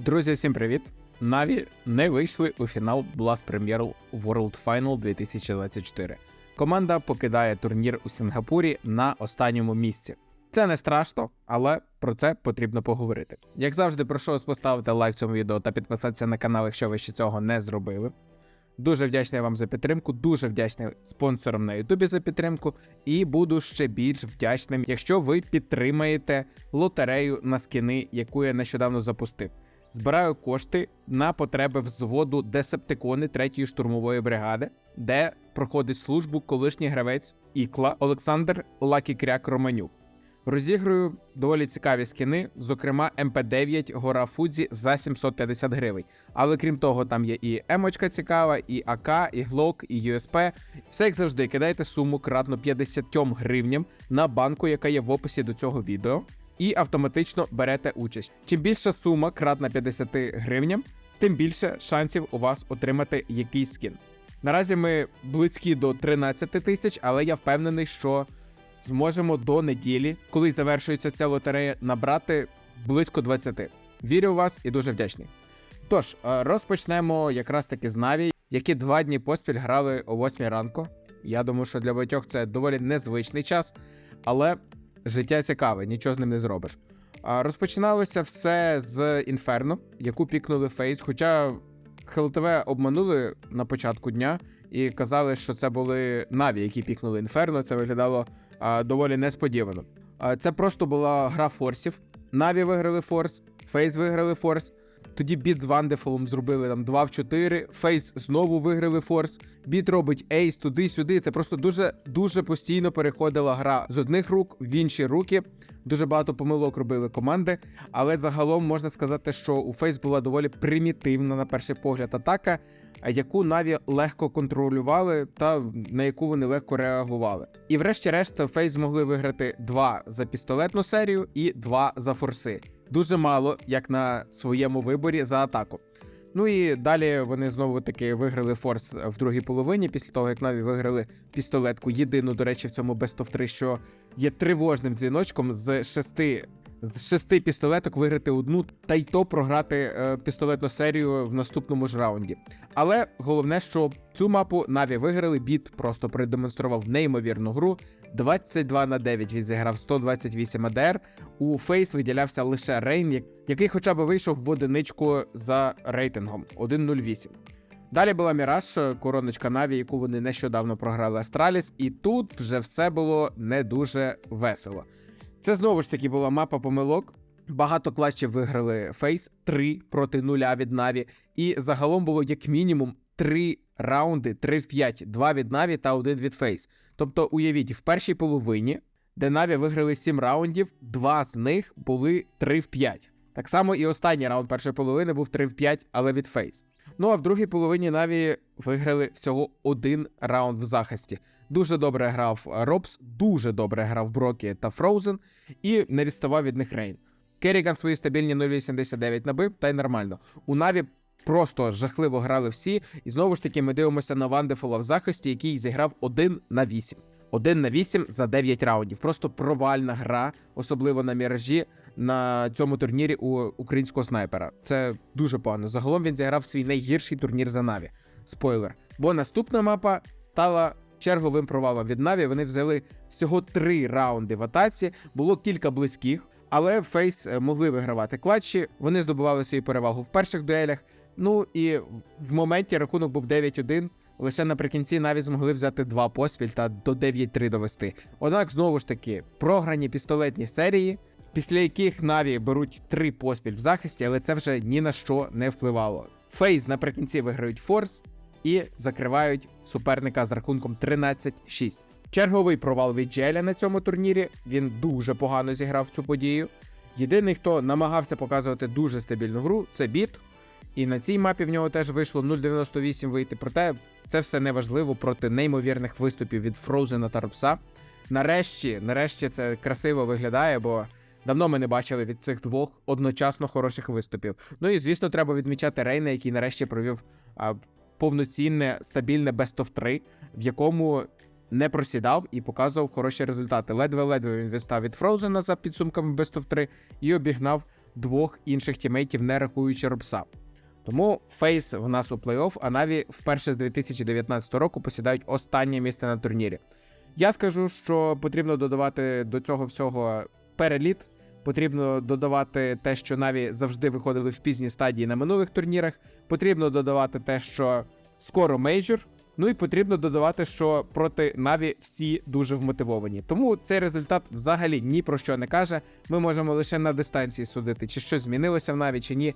Друзі, всім привіт! Наві не вийшли у фінал Blast Premier World Final 2024. Команда покидає турнір у Сінгапурі на останньому місці. Це не страшно, але про це потрібно поговорити. Як завжди, прошу вас поставити лайк цьому відео та підписатися на канал, якщо ви ще цього не зробили. Дуже вдячний вам за підтримку, дуже вдячний спонсорам на Ютубі за підтримку, і буду ще більш вдячним, якщо ви підтримаєте лотерею на скіни, яку я нещодавно запустив. Збираю кошти на потреби взводу Десептикони 3-ї штурмової бригади, де проходить службу колишній гравець Ікла Олександр Лакікряк Романюк. Розіграю доволі цікаві скіни, зокрема МП9 Гора Фудзі за 750 гривень. Але крім того, там є і емочка цікава, і АК, і Глок, і ЮСП. Все як завжди, кидайте суму кратно 50 гривням на банку, яка є в описі до цього відео, і автоматично берете участь. Чим більша сума кратна 50 гривням, тим більше шансів у вас отримати якийсь скін. Наразі ми близькі до 13 тисяч, але я впевнений, що зможемо до неділі, коли завершується ця лотерея, набрати близько 20. Вірю в вас і дуже вдячний. Тож, е, розпочнемо якраз таки з Наві, які два дні поспіль грали о 8 ранку. Я думаю, що для багатьох це доволі незвичний час, але життя цікаве, нічого з ним не зробиш. А, Розпочиналося все з Інферно, яку пікнули Фейс. Хоча ХЛТВ обманули на початку дня і казали, що це були Наві, які пікнули Інферно. Це виглядало а, доволі несподівано. А, це просто була гра форсів. Наві виграли форс, Фейс виграли форс. Тоді біт з Вандефолом зробили там 2 в 4, Фейс знову виграли форс. Біт робить ейс туди-сюди. Це просто дуже дуже постійно переходила гра з одних рук в інші руки. Дуже багато помилок робили команди, але загалом можна сказати, що у Фейс була доволі примітивна на перший погляд атака, яку Наві легко контролювали та на яку вони легко реагували. І врешті-решт Фейс змогли виграти 2 за пістолетну серію і 2 за форси. Дуже мало, як на своєму виборі за атаку. Ну і далі вони знову таки виграли форс в другій половині, після того як Наві виграли пістолетку. Єдину, до речі, в цьому Best of 3, що є тривожним дзвіночком з шести. З шести пістолеток виграти одну, та й то програти е, пістолетну серію в наступному ж раунді. Але головне, що цю мапу Наві виграли, біт просто продемонстрував неймовірну гру. 22 на 9 він зіграв 128 АДР. У Фейс виділявся лише Рейн, який хоча б вийшов в одиничку за рейтингом 1.08. Далі була Міраж, короночка Наві, яку вони нещодавно програли Астраліс, і тут вже все було не дуже весело. Це знову ж таки була мапа помилок. Багато клатчів виграли Фейс 3 проти 0 від Наві, і загалом було як мінімум 3 раунди, 3 в 5, 2 від Наві та 1 від Фейс. Тобто, уявіть, в першій половині, де Наві виграли 7 раундів, 2 з них були 3 в 5. Так само і останній раунд першої половини був 3 в 5, але від Фейс. Ну а в другій половині Наві виграли всього один раунд в захисті. Дуже добре грав Робс, дуже добре грав Брокі та Фроузен і не відставав від них Рейн. Керріган свої стабільні 0,89 набив, та й нормально. У Наві просто жахливо грали всі, і знову ж таки ми дивимося на Вандефола в захисті, який зіграв 1 на 8. 1 на 8 за 9 раундів. Просто провальна гра, особливо на міражі на цьому турнірі у українського снайпера. Це дуже погано. Загалом він зіграв свій найгірший турнір за Наві. Спойлер. Бо наступна мапа стала черговим провалом від Наві. Вони взяли всього 3 раунди в атаці. Було кілька близьких, але Фейс е, могли вигравати клатчі. Вони здобували свою перевагу в перших дуелях. Ну і в моменті рахунок був 9-1. Лише наприкінці навіть змогли взяти два поспіль та до 9-3 довести. Однак, знову ж таки, програні пістолетні серії, після яких Наві беруть три поспіль в захисті, але це вже ні на що не впливало. Фейз наприкінці виграють форс і закривають суперника з рахунком 13-6. Черговий провал від Джеля на цьому турнірі. Він дуже погано зіграв цю подію. Єдиний, хто намагався показувати дуже стабільну гру, це біт. І на цій мапі в нього теж вийшло 0.98 вийти. Проте це все не важливо проти неймовірних виступів від Фроузена та Рубса. Нарешті, нарешті, це красиво виглядає, бо давно ми не бачили від цих двох одночасно хороших виступів. Ну і звісно, треба відмічати Рейна, який нарешті провів а, повноцінне стабільне Best of 3, в якому не просідав і показував хороші результати. Ледве-ледве він відстав від Фроузена за підсумками Best of 3 і обігнав двох інших тімейтів, не рахуючи Робса. Тому Фейс в нас у плей-офф, а Наві вперше з 2019 року посідають останнє місце на турнірі. Я скажу, що потрібно додавати до цього всього переліт. Потрібно додавати те, що Наві завжди виходили в пізній стадії на минулих турнірах. Потрібно додавати те, що скоро мейджор. Ну і потрібно додавати, що проти Наві всі дуже вмотивовані. Тому цей результат взагалі ні про що не каже. Ми можемо лише на дистанції судити, чи щось змінилося в Наві, чи ні.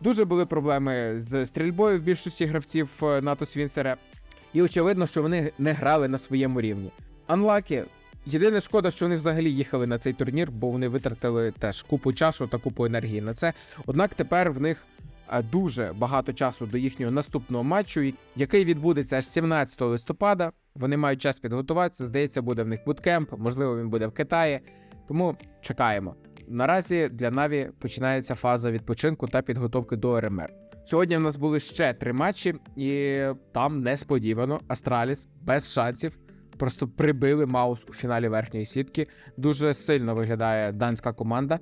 Дуже були проблеми з стрільбою в більшості гравців е, НАТО Свінсера. І очевидно, що вони не грали на своєму рівні. Анлакі. Єдине шкода, що вони взагалі їхали на цей турнір, бо вони витратили теж купу часу та купу енергії на це. Однак тепер в них е, дуже багато часу до їхнього наступного матчу, який відбудеться аж 17 листопада. Вони мають час підготуватися. Здається, буде в них буткемп, можливо, він буде в Китаї. Тому чекаємо. Наразі для Наві починається фаза відпочинку та підготовки до РМР. Сьогодні в нас були ще три матчі, і там несподівано Астраліс без шансів просто прибили Маус у фіналі верхньої сітки. Дуже сильно виглядає данська команда.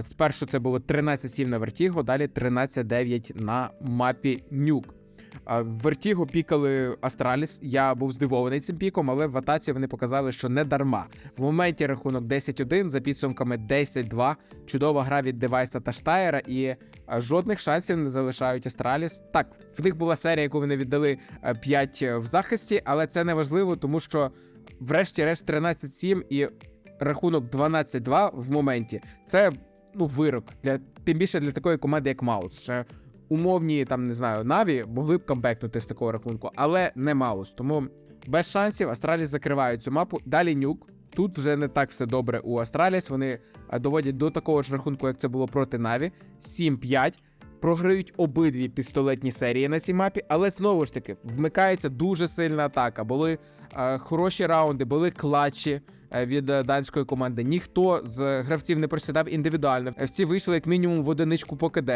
Спершу це було 13-7 на Вертіго, далі 13-9 на мапі Нюк. Е, Вертіго пікали Астраліс. Я був здивований цим піком, але в атаці вони показали, що не дарма. В моменті рахунок 10-1 за підсумками 10-2. Чудова гра від Девайса та Штаєра, і е, жодних шансів не залишають Астраліс. Так, в них була серія, яку вони віддали 5 в захисті, але це не важливо, тому що, врешті-решт, 13-7 і рахунок 12-2 в моменті. Це ну вирок для тим більше для такої команди, як Маус. Ще умовні там не знаю, Наві могли б камбекнути з такого рахунку, але не Маус. Тому без шансів Астраліс закривають цю мапу. Далі нюк. Тут вже не так все добре у Астраліс. Вони е, доводять до такого ж рахунку, як це було проти Наві. 7-5. Програють обидві пістолетні серії на цій мапі, але знову ж таки вмикається дуже сильна атака. Були е, хороші раунди, були клатчі е, від е, данської команди. Ніхто з гравців не просідав індивідуально. Е, Всі вийшли як мінімум в одиничку по КД.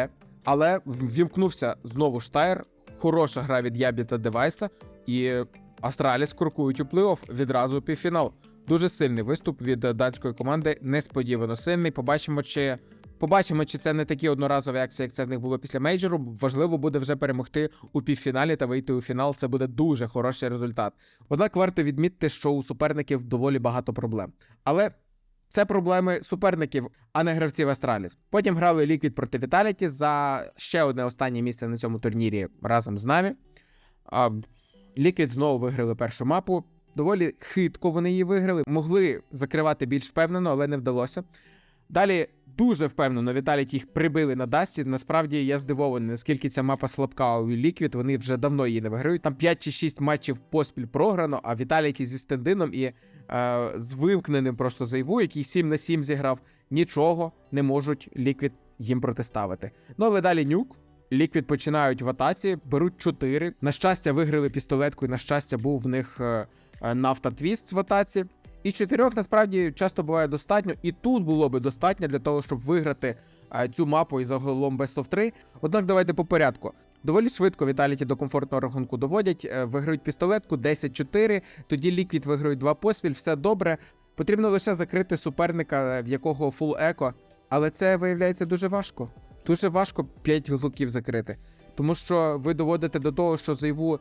Але ввімкнувся знову Штайр. Хороша гра від Ябі та Девайса. І Астраліс крокують у плей-офф відразу у півфінал. Дуже сильний виступ від данської команди, несподівано сильний. Побачимо, чи побачимо, чи це не такі одноразові акції, як це в них було після мейджору. Важливо буде вже перемогти у півфіналі та вийти у фінал. Це буде дуже хороший результат. Однак варто відмітити, що у суперників доволі багато проблем. Але це проблеми суперників, а не гравців Астраліс. Потім грали Ліквід проти Віталіті за ще одне останнє місце на цьому турнірі разом з нами. Ліквід знову виграли першу мапу. Доволі хитко вони її виграли. Могли закривати більш впевнено, але не вдалося. Далі дуже впевнено Віталіті їх прибили на Дасті. Насправді я здивований, наскільки ця мапа слабка у Ліквід. Вони вже давно її не виграють. Там 5 чи 6 матчів поспіль програно, а Віталіті зі стендином і е, з вимкненим просто зайву, який 7 на 7 зіграв, нічого не можуть Ліквід їм протиставити. Ну але далі нюк. Ліквід починають в атаці, беруть 4. На щастя, виграли пістолетку, і на щастя, був в них е, е, нафта твіст в атаці. І чотирьох насправді часто буває достатньо, і тут було би достатньо для того, щоб виграти е, цю мапу і загалом Best of 3. Однак давайте по порядку. Доволі швидко Віталіті до комфортного рахунку доводять, е, виграють пістолетку 10-4, тоді Ліквід виграють два поспіль, все добре. Потрібно лише закрити суперника, в якого фул еко, але це виявляється дуже важко. Дуже важко 5 глуків закрити. Тому що ви доводите до того, що Зайву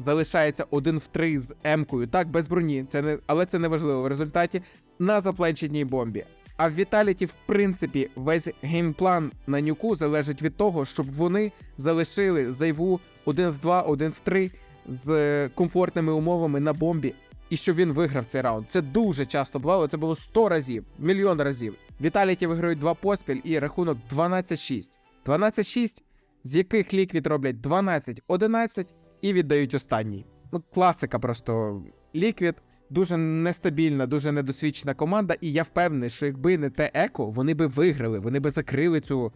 залишається один в 3 з М-кою, так, без броні, це не, але це не важливо в результаті на запленченій бомбі. А в Віталіті, в принципі, весь геймплан на нюку залежить від того, щоб вони залишили Зайву один в 2, один в 3 з комфортними умовами на бомбі. І щоб він виграв цей раунд. Це дуже часто бувало. Це було 100 разів, мільйон разів. Віталіті виграють два поспіль і рахунок 12-6. 12-6, з яких ліквід роблять 12-11 і віддають останній. Ну, класика просто. Ліквід дуже нестабільна, дуже недосвідчена команда, і я впевнений, що якби не те еко, вони би виграли, вони би закрили цю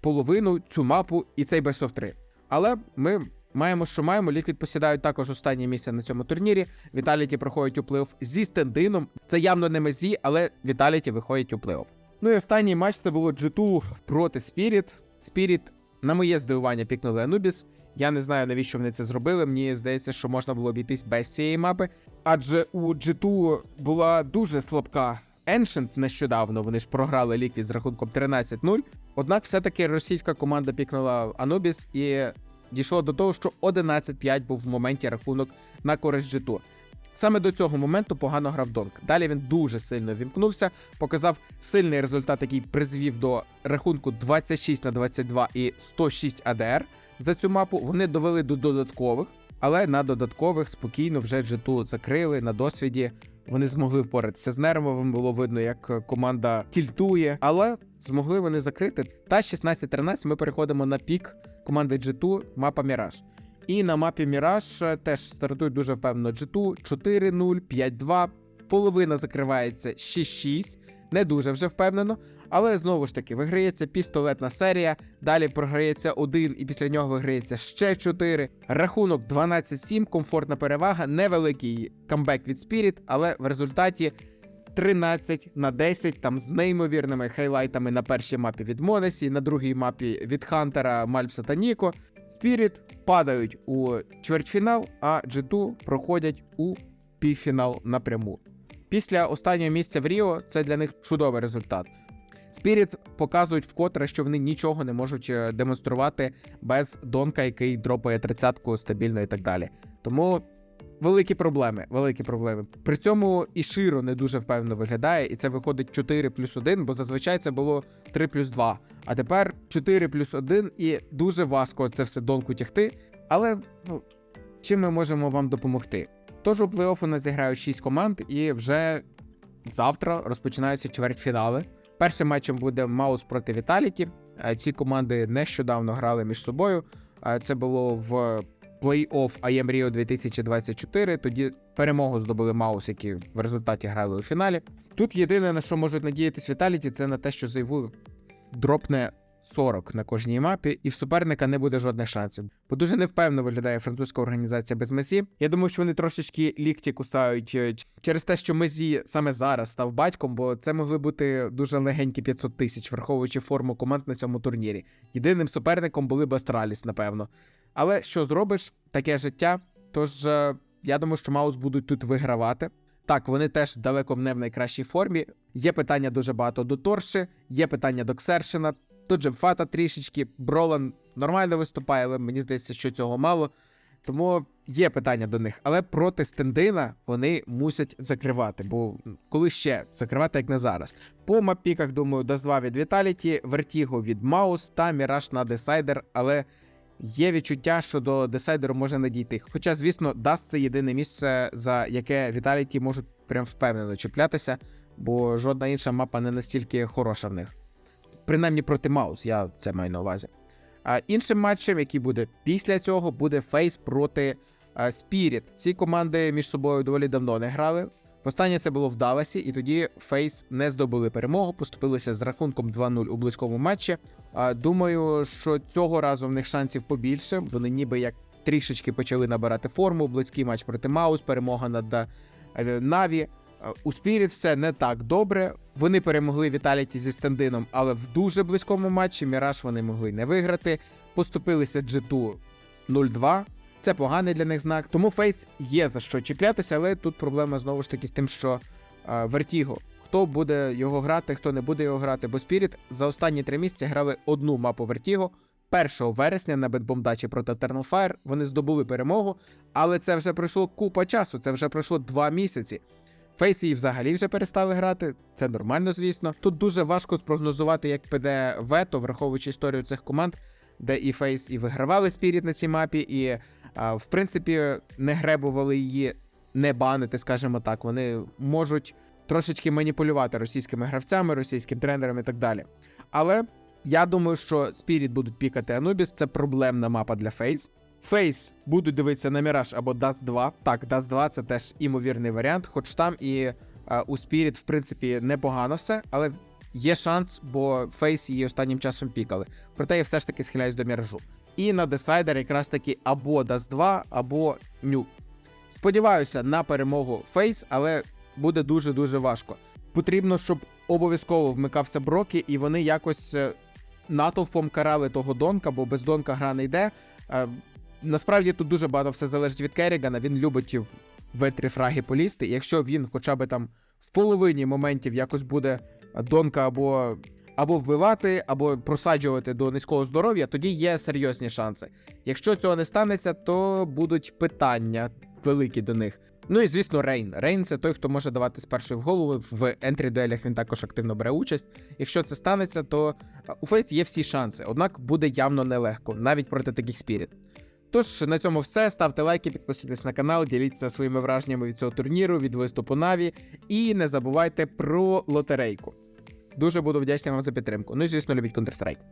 половину, цю мапу і цей Best of 3. Але ми маємо, що маємо. Ліквід посідають також останнє місце на цьому турнірі. Віталіті проходять у плей-офф зі стендином. Це явно не мезі, але Віталіті виходять у плей-офф. Ну і останній матч це було G2 проти Spirit. Spirit На моє здивування пікнули Анубіс. Я не знаю, навіщо вони це зробили. Мені здається, що можна було обійтись без цієї мапи. Адже у G2 була дуже слабка Ancient нещодавно. Вони ж програли Liquid з рахунком 13-0. Однак, все-таки російська команда пікнула Анубіс і дійшло до того, що 11-5 був в моменті рахунок на користь G2. Саме до цього моменту погано грав Донк. Далі він дуже сильно вімкнувся, показав сильний результат, який призвів до рахунку 26 на 22 і 106 АДР за цю мапу. Вони довели до додаткових, але на додаткових спокійно вже G2 закрили на досвіді. Вони змогли впоратися з нервовим. Було видно, як команда тільтує, але змогли вони закрити. Та 16-13 ми переходимо на пік команди G2, мапа Міраж. І на мапі Міраж теж стартують дуже впевнено G2 4-0, 5-2. Половина закривається 6-6. Не дуже вже впевнено. Але знову ж таки, виграється пістолетна серія. Далі програється один, і після нього виграється ще 4. Рахунок 12-7, комфортна перевага, невеликий камбек від Spirit, але в результаті 13 на 10, там з неймовірними хайлайтами на першій мапі від Монесі, на другій мапі від Хантера, Мальпса та Ніко. Spirit падають у чвертьфінал, а G2 проходять у півфінал напряму. Після останнього місця в Ріо це для них чудовий результат. Spirit показують вкотре, що вони нічого не можуть е, демонструвати без Донка, який дропає тридцятку стабільно і так далі. Тому великі проблеми, великі проблеми. При цьому і Широ не дуже впевнено виглядає, і це виходить 4 плюс 1, бо зазвичай це було 3 плюс 2. А тепер 4 плюс 1, і дуже важко це все донку тягти. Але ну, чим ми можемо вам допомогти? Тож у плей-офф у нас зіграють 6 команд, і вже завтра розпочинаються чвертьфінали. Першим матчем буде Маус проти Віталіті. Е, Ці команди нещодавно грали між собою. Е, Це було в плей-офф Rio 2024. Тоді перемогу здобули Маус, які в результаті грали у фіналі. Тут єдине на що можуть надіятись Віталіті, це на те, що Зайву дропне 40 на кожній мапі, і в суперника не буде жодних шансів. Бо дуже невпевно виглядає французька організація без Месі. Я думаю, що вони трошечки лікті кусають е, через те, що Мезі саме зараз став батьком, бо це могли бути дуже легенькі 500 тисяч, враховуючи форму команд на цьому турнірі. Єдиним суперником були б Астраліс, напевно. Але що зробиш, таке життя. Тож е, я думаю, що Маус будуть тут вигравати. Так, вони теж далеко не в найкращій формі. Є питання дуже багато до Торши, є питання до Ксершина, до Джемфата трішечки. Бролан нормально виступає, але мені здається, що цього мало. Тому є питання до них. Але проти стендина вони мусять закривати. Бо коли ще закривати, як не зараз. По мапіках, думаю, 2 від Vitality, Vertigo від Маус та Міраж на Decider, але є відчуття, що до Decider може не дійти. Хоча, звісно, Даст це єдине місце, за яке Vitality можуть прям впевнено чіплятися, бо жодна інша мапа не настільки хороша в них. Принаймні проти Маус, я це маю на увазі. А іншим матчем, який буде після цього, буде Фейс проти Spirit. Ці команди між собою доволі давно не грали. Востаннє це було в Далласі, і тоді Фейс не здобули перемогу, поступилися з рахунком 2-0 у близькому матчі. Думаю, що цього разу в них шансів побільше. Вони ніби як трішечки почали набирати форму. Близький матч проти Маус, перемога над е, Наві. У Spirit все не так добре. Вони перемогли Віталіті зі стендином, але в дуже близькому матчі Міраж вони могли не виграти. Поступилися G2 0-2. Це поганий для них знак. Тому Фейс є за що чіплятися, але тут проблема знову ж таки з тим, що е, Вертіго. Хто буде його грати, хто не буде його грати, бо Spirit за останні три місяці грали одну мапу Вертіго. 1 вересня на Бетбомдачі проти Eternal Fire вони здобули перемогу, але це вже пройшло купа часу, це вже пройшло два місяці. Фейс її взагалі вже перестали грати, це нормально, звісно. Тут дуже важко спрогнозувати, як піде вето, враховуючи історію цих команд, де і Фейс і вигравали Спіріт на цій мапі, і, в принципі, не гребували її не банити, скажімо так. Вони можуть трошечки маніпулювати російськими гравцями, російським тренером і так далі. Але я думаю, що Спіріт будуть пікати Анубіс, це проблемна мапа для Фейс. Фейс будуть дивитися на Міраж або Dust 2. Так, Dust 2 це теж імовірний варіант, хоч там і е, у Spirit, в принципі, непогано все, але є шанс, бо Фейс її останнім часом пікали. Проте я все ж таки схиляюсь до міражу. І на Decider якраз таки або Dust 2, або Нюк. Сподіваюся на перемогу Фейс, але буде дуже-дуже важко. Потрібно, щоб обов'язково вмикався Брокі, і вони якось е, натовпом карали того Донка, бо без Донка гра не йде. Е, насправді тут дуже багато все залежить від Керрігана. Він любить в ветрі фраги полізти. Якщо він хоча б там в половині моментів якось буде Донка або, або вбивати, або просаджувати до низького здоров'я, тоді є серйозні шанси. Якщо цього не станеться, то будуть питання великі до них. Ну і звісно, Рейн. Рейн це той, хто може давати з першої в голову. В ентрі дуелях він також активно бере участь. Якщо це станеться, то е, у Фейс є всі шанси, однак буде явно нелегко, навіть проти таких спіріт. Тож на цьому все. Ставте лайки, підписуйтесь на канал, діліться своїми враженнями від цього турніру, від виступу Наві. І не забувайте про лотерейку. Дуже буду вдячний вам за підтримку. Ну і звісно, любіть Counter-Strike.